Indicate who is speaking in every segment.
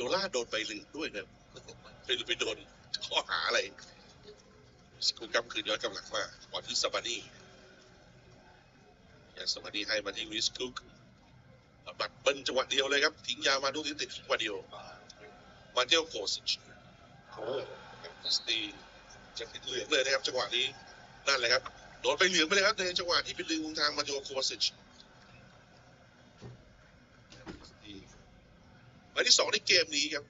Speaker 1: โดล่าโดนใบเหลืองด้วยนะไม่รู้ไปโดนข้อหาอะไรสกุลกำคืนย้อนกำลังมาบอลที่สบานีอย่างสบานีให้มาที่วิสกุกบัดเบิ้ลจังหวะเดียวเลยครับ ทิ้งยาวมาลูกนี้ติดจังหวะเดียว มาเทียวโคสิชโอ้สตีจะติดเหลืองเลยนะครับจังหวะนี้นั่นแหละครับโดนไปเหลืองไปเลยครับในจังหวะที่เป็นดึงทางมาเทียวโคสิช หมายที่สองในเกมนี้ครับ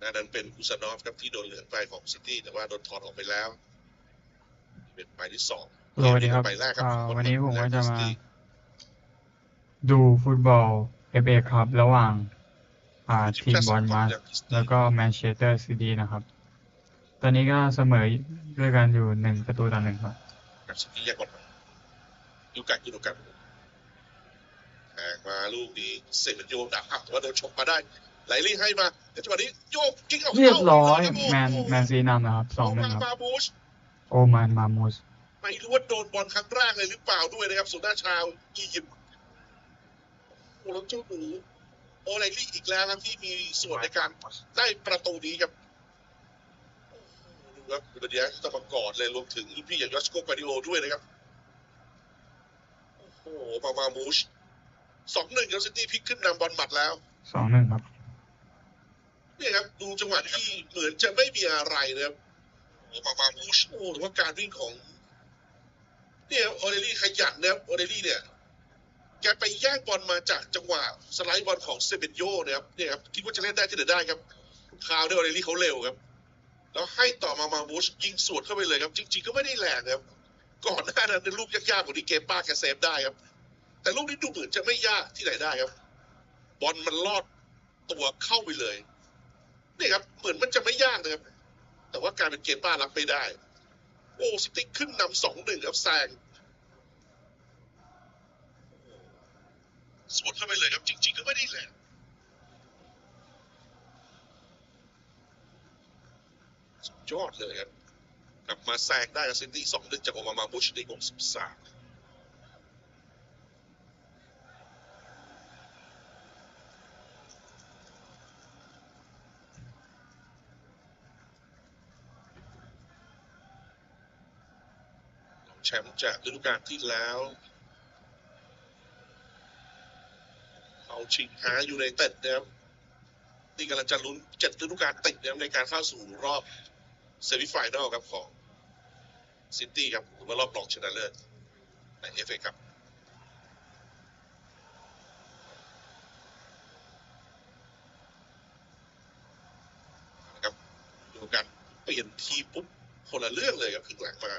Speaker 1: นานั้นเป็นอุสานอฟครับที่โดนเหลืองไปของซิตี้แต่ว่าโดนถอดออกไปแล้ว เป็นหมายที่สอง
Speaker 2: สวัสดีครับ
Speaker 1: ใบแรกครับ
Speaker 2: อ่าวันนี้ผมก็จะมา
Speaker 1: ซิตี้
Speaker 2: ดูฟุตบอล FA ครับ ระหว่างอ่าทีมบอลมาสแล้วก็แมนเชสเตอร์ซิตี้นะครับ ตอนนี้ก็เสมอด้วยกันอยู่หนึ่งประตูต่อหนึ่งครับ
Speaker 1: กับซิตี้แยกบอลมาดูกัน ดูกันแทงมาลูกนี้เซมันโยดักอัพแต่ว่าโดนชกมาได้ไหลลี่ให้มาแต่จังหวะนี้โยกกิ้งเอา
Speaker 2: เรียบร้อย
Speaker 1: เข้า
Speaker 2: แมนแมนซีนำนะครับสองหนึ่งครับ
Speaker 1: มาบูช
Speaker 2: โอมานมามูส
Speaker 1: ไม่รู้ว่าโดนบอลครั้งแรกเลยหรือเปล่าด้วยนะครับสุดหน้าชาวอียิปต์โอ้แล้วเจ้าหนูโอไลลี่อีกแล้วครับที่มีส่วนในการได้ประตูนี้ครับโอ้โหดูครับเดี๋ยวจะมากอดเลยรวมถึงรุ่นพี่อย่างยอสโกปาดิโอด้วยนะครับโอ้โหมามามูช สองหนึ่งครับซิตี้พลิกขึ้นนำบอลหมัดแล้ว
Speaker 2: สองหนึ่งครับ
Speaker 1: เนี่ยครับดูจังหวะที่เหมือนจะไม่มีอะไรนะครับโอ้มามามูชโอ้แต่ว่าการวิ่งของ เนี่ยโอเดลี่ขยันนะครับโอเดลี่เนี่ยแกไปแย่งบอลมาจากจังหวะสไลด์บอลของเซเบนโยนะครับเนี่ยครับคิดว่าจะเล่นได้ที่ไหนได้ครับคราวนี้โอเดลี่เขาเร็วครับ แล้วให้ต่อมามาบูชยิงสวนเข้าไปเลยครับ จริง ๆ ก็ไม่ได้แรงครับ ก่อนหน้านั้นเป็นลูกยากๆกว่าที่เกมป้าแกเซฟได้ครับ แต่ลูกนี้ดูเหมือนจะไม่ยากที่ไหนได้ครับ บอลมันลอดตัวเข้าไปเลยนี่ครับ เหมือนมันจะไม่ยากนะครับ แต่ว่าการเป็นเกมป้ารับไม่ได้ โอ้สติ๊กขึ้นนำสองหนึ่งครับแซงสวนเข้าไปเลยครับ จริง ๆ ก็ไม่ได้แหละสุดยอดเลยครับ กลับมาแซงได้กับซินดี้สองหนึ่งจากโอมามาบุชในวงสิบสาม แชมป์จากฤดูกาลที่แล้วเขาชิงหาอยู่ในเต็ดนะครับนี่กำลังจะลุ้นเจ็ดฤดูกาลติดนะครับในการเข้าสู่รอบเซมิไฟแนลครับของซิตี้ครับหรือว่ารอบรองชนะเลิศในเอฟเอครับนะครับดูกันเปลี่ยนทีปุ๊บคนละเรื่องเลยครับครึ่งหลังมา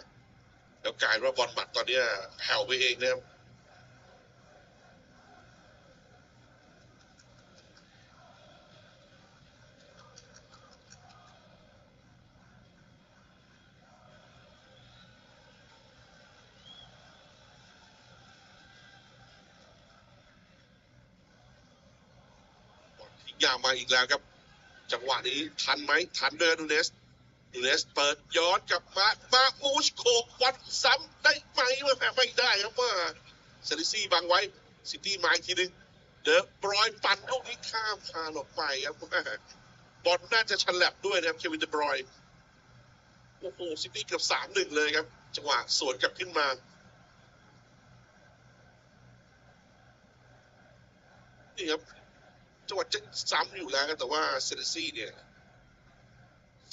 Speaker 1: แล้วกลายว่าบอลหมัดตอนนี้แผ่วไปเองนะครับยาวมาอีกแล้วครับ จังหวะนี้ทันไหมทันเดินนูเนส เนสเปิดย้อนกลับมามามูชโควัดซ้ำได้ไหมว่าแพ้ไม่ได้ครับว่าเซลิซี่บังไว้ซิตี้มาอีกทีหนึงเดอะบรอยปั่นลูกนี้ข้ามคานออกไปครับว่บอลน่าจะฉลับด้วยนะครับเควินเดอะบรอยโอ้โหซิตี้เกือบสามหนึ่งเลยครับ จังหวะสวนกลับขึ้นมานี่ครับจังหวะจะซ้ำอยู่แล้วแต่ว่าเซเลซี่เนี่ย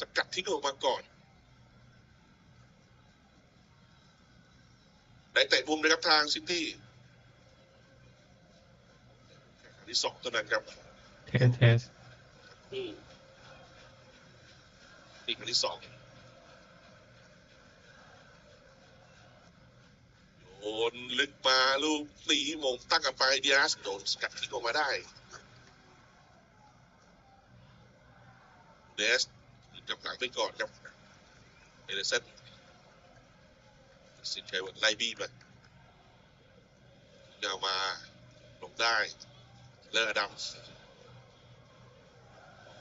Speaker 1: สกัดทิ้งออกมาก่อนได้เตะมุมนะครับทางซิตี้อันที่สองตัวนั้นครับ
Speaker 2: เทสเทส
Speaker 1: อืมอีกอันที่สองโยนลึกมาลูกหนีมงตั้งกับไปเดียสโดนสกัดทิ้งออกมาได้เดส จับหลังไปก่อนครับเอเดสันสินชัยวันไลบี้มาเดามาลงได้เลอดำ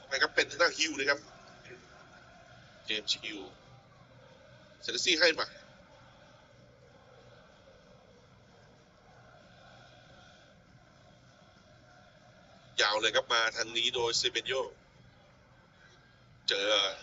Speaker 1: ไปครับเป็นทางด้านฮิวนะครับเจมส์ฮิวเซเลซี่ให้มาาวเลยครับมาทางนี้โดยเซเบนโย
Speaker 3: 整一个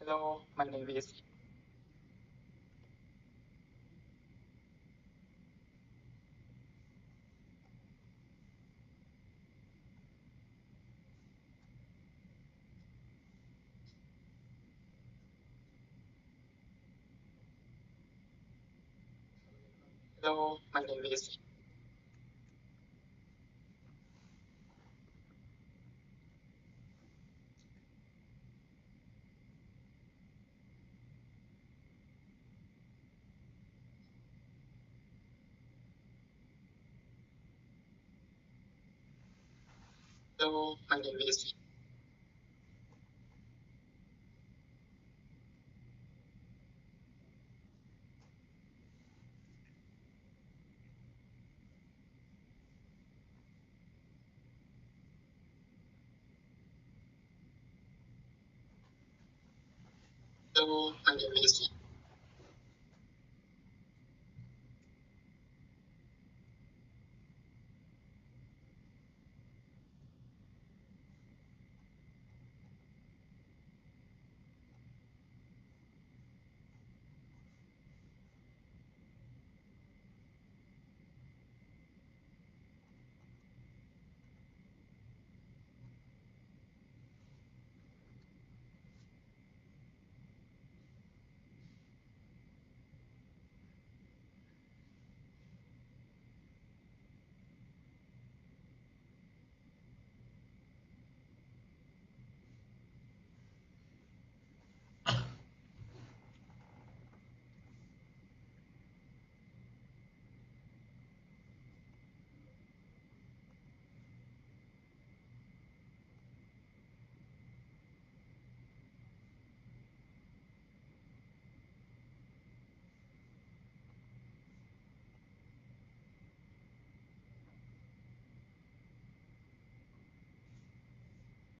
Speaker 3: Hello, my name is. Hello, my name is. so Mandalese. So Mandalese.